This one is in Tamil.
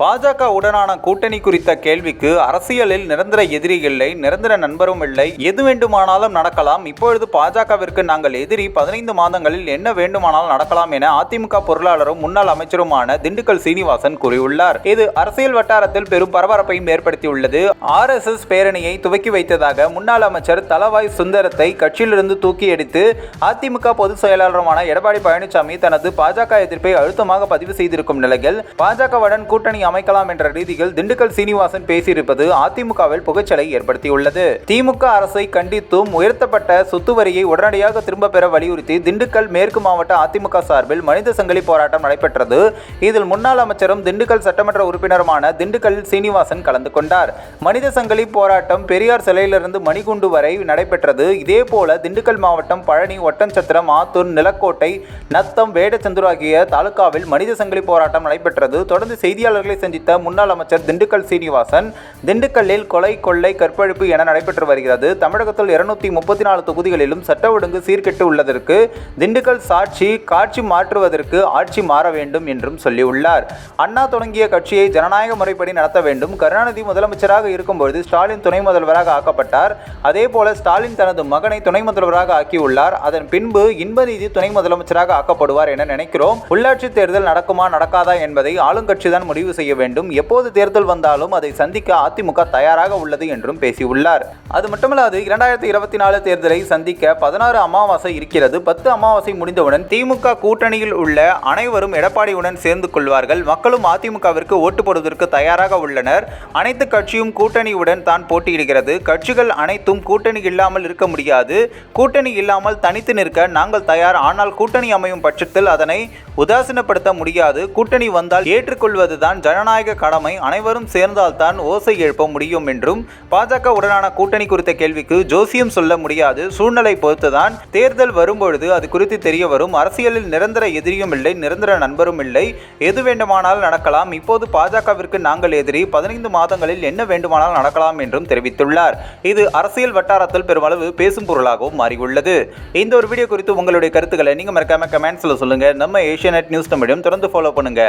பாஜக உடனான கூட்டணி குறித்த கேள்விக்கு அரசியலில் நிரந்தர எதிரி இல்லை நிரந்தர நண்பரும் இல்லை. எது வேண்டுமானாலும் நடக்கலாம். இப்பொழுது பாஜகவிற்கு நாங்கள் எதிரி. பதினைந்து மாதங்களில் என்ன வேண்டுமானாலும் நடக்கலாம் என அதிமுக பொருளாளரும் முன்னாள் அமைச்சருமான திண்டுக்கல் சீனிவாசன் கூறியுள்ளார். இது அரசியல் வட்டாரத்தில் பெரும் பரபரப்பையும் ஏற்படுத்தியுள்ளது. ஆர் எஸ் எஸ் பேரணியை துவக்கி வைத்ததாக முன்னாள் அமைச்சர் தலவாய் சுந்தரத்தை கட்சியிலிருந்து தூக்கி எடுத்து அதிமுக பொதுச் செயலாளருமான எடப்பாடி பழனிசாமி தனது பாஜக எதிர்ப்பை அழுத்தமாக பதிவு செய்திருக்கும் நிலையில் பாஜகவுடன் கூட்டணி அமைக்கலாம் என்ற ரீதியில் திண்டுக்கல் சீனிவாசன் பேசியிருப்பது அதிமுகவில் புகைச்சலை ஏற்படுத்தியுள்ளது. திமுக அரசை கண்டித்தும் உயர்த்தப்பட்ட சொத்து வரியை உடனடியாக திரும்ப பெற வலியுறுத்தி திண்டுக்கல் மேற்கு மாவட்ட அதிமுக சார்பில் மனித சங்கிலி போராட்டம் நடைபெற்றது. இதில் முன்னாள் அமைச்சரும் திண்டுக்கல் சட்டமன்ற உறுப்பினருமான திண்டுக்கல் சீனிவாசன் கலந்து கொண்டார். மனித சங்கிலி போராட்டம் பெரியார் சிலையிலிருந்து மணிகுண்டு வரை நடைபெற்றது. இதேபோல திண்டுக்கல் மாவட்டம் பழனி ஒட்டன்சத்திரம் ஆத்தூர் நிலக்கோட்டை நத்தம் வேடச்சந்தூர் ஆகிய தாலுகாவில் மனித சங்கிலி போராட்டம் நடைபெற்றது. தொடர்ந்து செய்தியாளர்களை சந்தித்த முன்னாள் அமைச்சர் திண்டுக்கல் சீனிவாசன் திண்டுக்கல்லில் கொலை கொள்ளை கற்பழிப்பு என நடைபெற்று வருகிறது. தமிழகத்தில் இருநூத்தி முப்பத்தி நாலு தொகுதிகளிலும் சட்ட ஒழுங்கு சீர்கெட்டு உள்ளதற்கு திண்டுக்கல் சாட்சி காட்சி மாற்றுவதற்கு ஆட்சி மாற வேண்டும் என்றும் சொல்லியுள்ளார். அண்ணா தொடங்கிய கட்சியை ஜனநாயக முறைப்படி நடத்த வேண்டும். கருணாநிதி முதலமைச்சராக இருக்கும்பொழுது ஸ்டாலின் துணை முதல்வராக ஆக்கப்பட்டார். அதேபோல ஸ்டாலின் தனது மகனை துணை முதல்வராக ஆக்கியுள்ளார். அதன் பின்பு இன்பநீதி துணை முதலமைச்சராக ஆக்கப்படுவார் என நினைக்கிறோம். உள்ளாட்சி தேர்தல் நடக்குமா நடக்காதா என்பதை ஆளுங்கட்சிதான் முடிவு செய்ய வேண்டும். எப்போது தேர்தல் வந்தாலும் அதை சந்திக்க அதிமுக தயாராக உள்ளது என்றும் பேசியுள்ளார். அது மட்டுமல்லாது இரண்டாயிரத்தி இருபத்தி நாலு தேர்தலை சந்திக்க பதினாறு அமாவாசை இருக்கிறது. பத்து அமாவாசை முடிந்தவுடன் திமுக கூட்டணியில் உள்ள அனைவரும் எடப்பாடியுடன் சேர்ந்து கொள்வார்கள். மக்களும் அதிமுகவிற்கு ஓட்டு போடுவதற்கு தயாராக உள்ளனர். அனைத்து கட்சியும் கூட்டணியுடன் தான் போட்டியிடுகிறது. கட்சிகள் அனைத்தும் கூட்டணி இல்லாமல் இருக்க முடியாது. கூட்டணி இல்லாமல் தனித்து நிற்க நாங்கள் தயார். ஆனால் கூட்டணி அமையும் பட்சத்தில் அதனை உதாசீனப்படுத்த முடியாது. கூட்டணி வந்தால் ஏற்றுக்கொள்வதுதான் ஜன ஜனநாயக கடமை அனைவரும் சேர்ந்தால்தான் ஓசை எழுப்ப முடியும் என்றும் பாஜக உடனான கூட்டணி குறித்த கேள்விக்கு ஜோசியம் சொல்ல முடியாது. சூழ்நிலை பொறுத்துதான் தேர்தல் வரும்பொழுது அது குறித்து தெரிய வரும். அரசியலில் நிரந்தர எதிரியும் இல்லை நிரந்தர நண்பரும் இல்லை. எது வேண்டுமானால் நடக்கலாம். இப்போது பாஜகவிற்கு நாங்கள் எதிரி. பதினைந்து மாதங்களில் என்ன வேண்டுமானால் நடக்கலாம் என்றும் தெரிவித்துள்ளார். இது அரசியல் வட்டாரத்தில் பெருமளவு பேசும் பொருளாகவும் மாறியுள்ளது. இந்த ஒரு வீடியோ குறித்து உங்களுடைய கருத்துக்களை நீங்க மறக்காம கமெண்ட்ஸ்ல சொல்லுங்க. நம்ம ஏஷியா நியூஸ் தமிழும் தொடர்ந்து ஃபாலோ பண்ணுங்க.